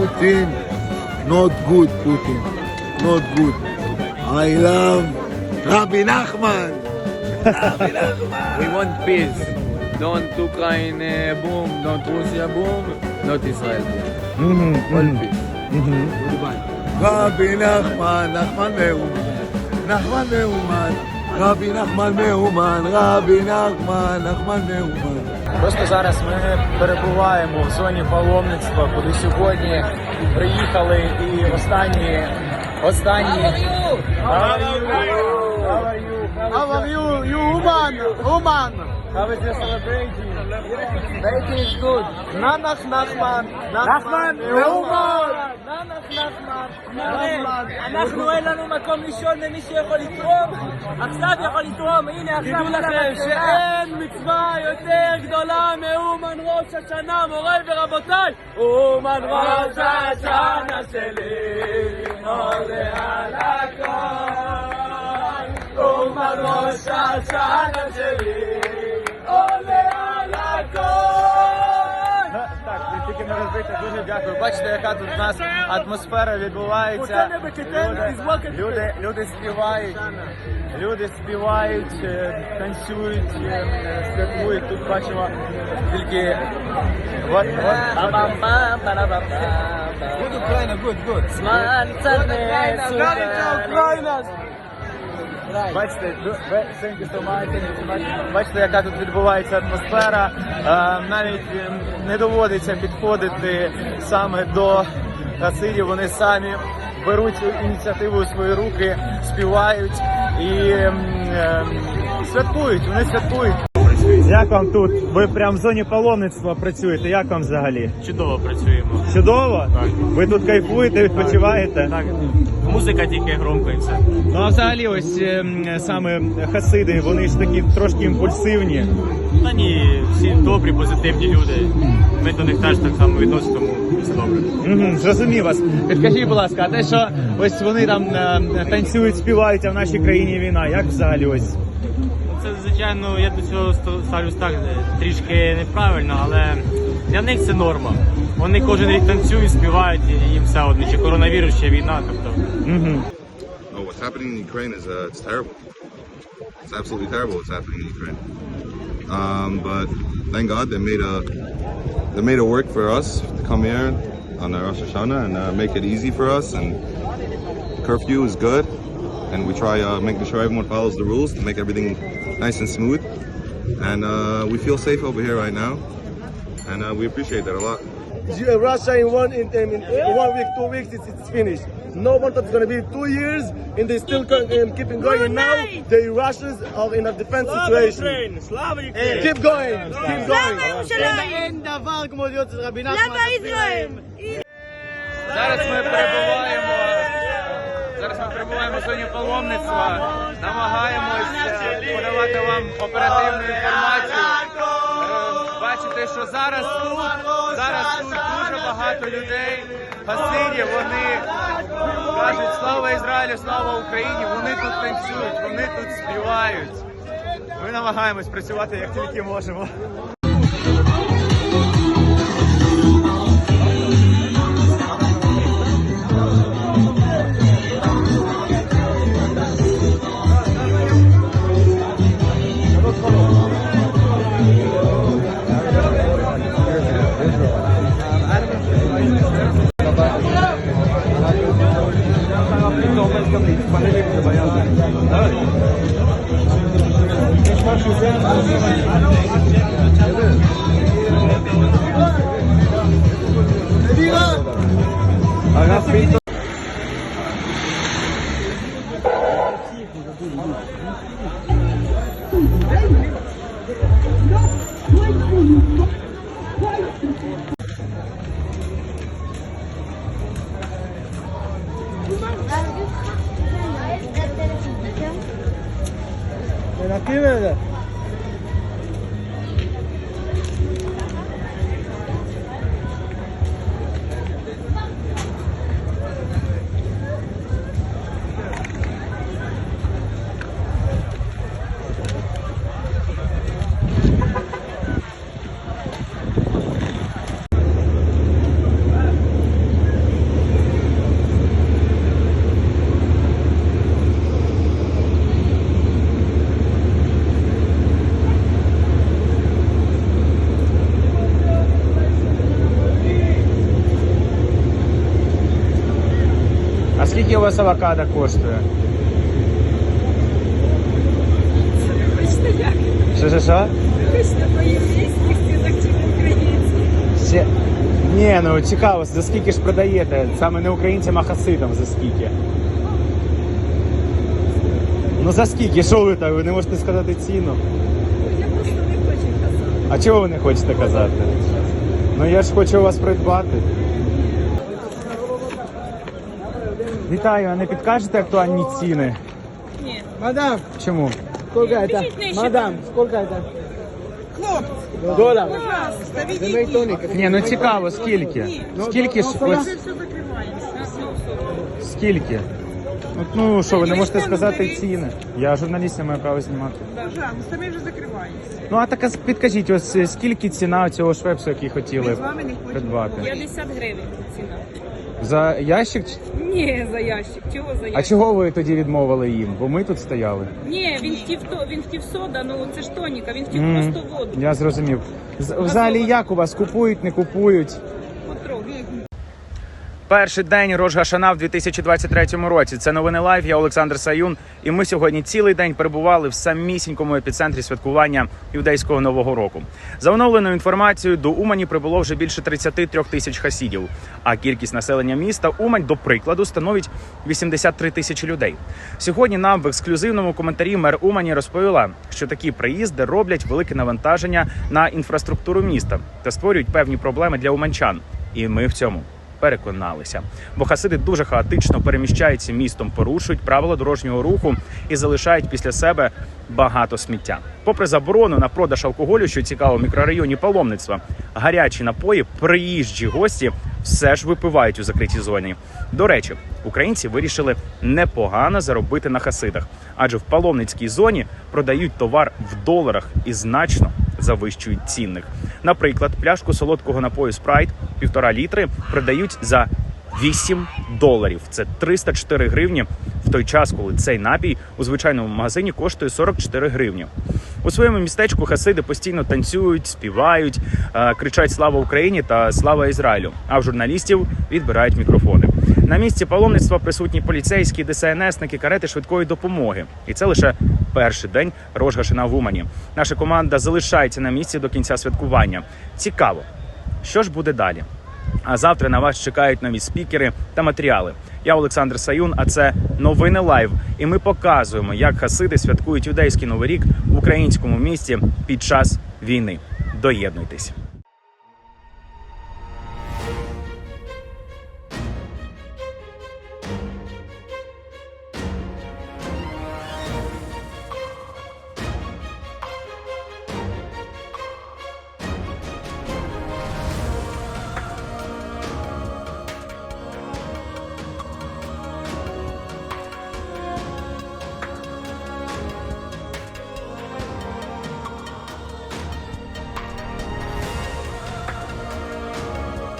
Putin. Not good, Putin. Not good. I love Rabbi Nachman. Rabbi Nachman. We want peace. Don't Ukraine uh, boom, don't Russia boom, not Israel boom. All peace. Rabbi Nachman, Nachman מאומן. נחמן מאומן. רבי נחמן מאומן. רבי נחמן, נחמן מאומן. Просто зараз ми перебуваємо в зоні паломництва, куди сьогодні приїхали і останні останні. How is your celebration? Baby is good. Nanach Nachman. Nachman. Nachman. אנחנו אין לנו מקום לישון למי שיכול לתרום, עכשיו יכול לתרום, הנה עכשיו תדעו לכם שאין מצווה יותר גדולה מאומן ראש השנה, מוריי ורבותיי. אומן ראש השנה שלי, עולה על הכל. אומן ראש השנה дуже. Бачите, яка тут у нас атмосфера відбувається. Люди, люди, люди співають, люди співають, е, танцюють, е, святкують. Тут бачимо тільки вот, вот, Good Україна, good, good. Україна! Бачите, ви- you. Бачите- яка тут відбувається атмосфера. Е, Навіть е, не доводиться підходити саме до хасидів. Вони самі беруть ініціативу у свої руки, співають і ем, святкують. Вони святкують. Як вам тут? Ви прямо в зоні паломництва працюєте. Як вам взагалі? Чудово працюємо. Чудово? Так. Ви тут кайфуєте, відпочиваєте? Так, музика тільки громко і все. Ну а взагалі, ось ем, саме хасиди, вони ж такі трошки імпульсивні. Та ні, всі добрі, позитивні люди. Ми до них теж так само відносимо, тому все добре. Угу, зрозумів вас. Підкажіть, будь ласка, а те, що ось вони там е, танцюють, співають, а в нашій країні війна, як взагалі ось? Це, звичайно, я до цього ставлюсь так е, трішки неправильно, але для них це норма. Вони кожен рік танцюють, співають, і їм все одно, чи коронавірус, чи війна. Тобто Угу. Oh, what's happening in Ukraine is uh, it's terrible. It's absolutely terrible what's happening in Ukraine. Um, but thank God they made a they made it work for us to come here on our Rosh Hashanah and uh, make it easy for us. And curfew is good, and we try uh, making sure everyone follows the rules to make everything nice and smooth. And uh, we feel safe over here right now, and uh, we appreciate that a lot. Russia in one in, in, in one week, two weeks, it's, it's finished. No one thought it's going to be two years, and they still co- um, keeping going. And now the Russians are in a defense situation. Keep going, keep going. אין דבר כמו להיות רבי נחמן. למה ישראל? Ми перебуваємо. Зоні паломництва. Намагаємось е, подавати вам оперативну інформацію. Е, Бачите, що зараз тут, зараз тут дуже багато людей. Хасидів, вони кажуть слава Ізраїлю, слава Україні. Вони тут танцюють, вони тут співають. Ми намагаємось працювати як тільки можемо. Agora Pero aquí, ¿verdad? Скільки у вас авокадо коштує? Що, що, що? Ще... Ні, ну цікаво, за скільки ж продаєте? Саме не українцям, а хасидам за скільки? Ну за скільки? Що ви так? Ви не можете сказати ціну? Я просто не хочу казати. А чого ви не хочете казати? Ну я ж хочу вас придбати. Вітаю, а не підкажете актуальні ціни? Ні. Мадам. Чому? Сколько это? Мадам, сколько это? Хлоп. Доллар. Ні, ну цікаво, скільки? Скільки ж ось... Скільки? От, ну що, ви не можете сказати ціни? Я журналіст, я маю право знімати. Пожалуйста, ми вже закриваємося. Ну а так а підкажіть, ось е, скільки ціна цього швепсу, який хотіли Ми з вами не хочемо. придбати? 50 гривень ціна. За ящик? чи- Ні, за ящик. Чого за А чого ви тоді відмовили їм? Бо ми тут стояли. Ні, він хотів то, він хотів сода, ну це ж тоніка, він хотів Мгм. просто воду. Я зрозумів. З- Взагалі як у вас купують, не купують? Перший день Рожгашана в 2023 році. Це новини лайв. Я Олександр Саюн. І ми сьогодні цілий день перебували в самісінькому епіцентрі святкування юдейського нового року. За оновленою інформацією, до Умані прибуло вже більше 33 тисяч хасідів. А кількість населення міста Умань, до прикладу, становить 83 тисячі людей. Сьогодні нам в ексклюзивному коментарі мер Умані розповіла, що такі приїзди роблять велике навантаження на інфраструктуру міста та створюють певні проблеми для уманчан. І ми в цьому переконалися. Бо хасиди дуже хаотично переміщаються містом, порушують правила дорожнього руху і залишають після себе багато сміття. Попри заборону на продаж алкоголю, що цікаво в мікрорайоні паломництва, гарячі напої, приїжджі гості все ж випивають у закритій зоні. До речі, українці вирішили непогано заробити на хасидах, адже в паломницькій зоні продають товар в доларах і значно завищують цінник. Наприклад, пляшку солодкого напою спрайт півтора літри продають за 8 доларів. Це 304 гривні. В той час, коли цей напій у звичайному магазині коштує 44 гривні. У своєму містечку хасиди постійно танцюють, співають, е, кричать Слава Україні та Слава Ізраїлю. А в журналістів відбирають мікрофони. На місці паломництва присутні поліцейські, ДСНСники, карети швидкої допомоги. І це лише перший день Рожгашина в Умані. Наша команда залишається на місці до кінця святкування. Цікаво, що ж буде далі? А завтра на вас чекають нові спікери та матеріали. Я Олександр Саюн, а це новини лайв. І ми показуємо, як хасиди святкують юдейський новий рік в українському місті під час війни. Доєднуйтесь.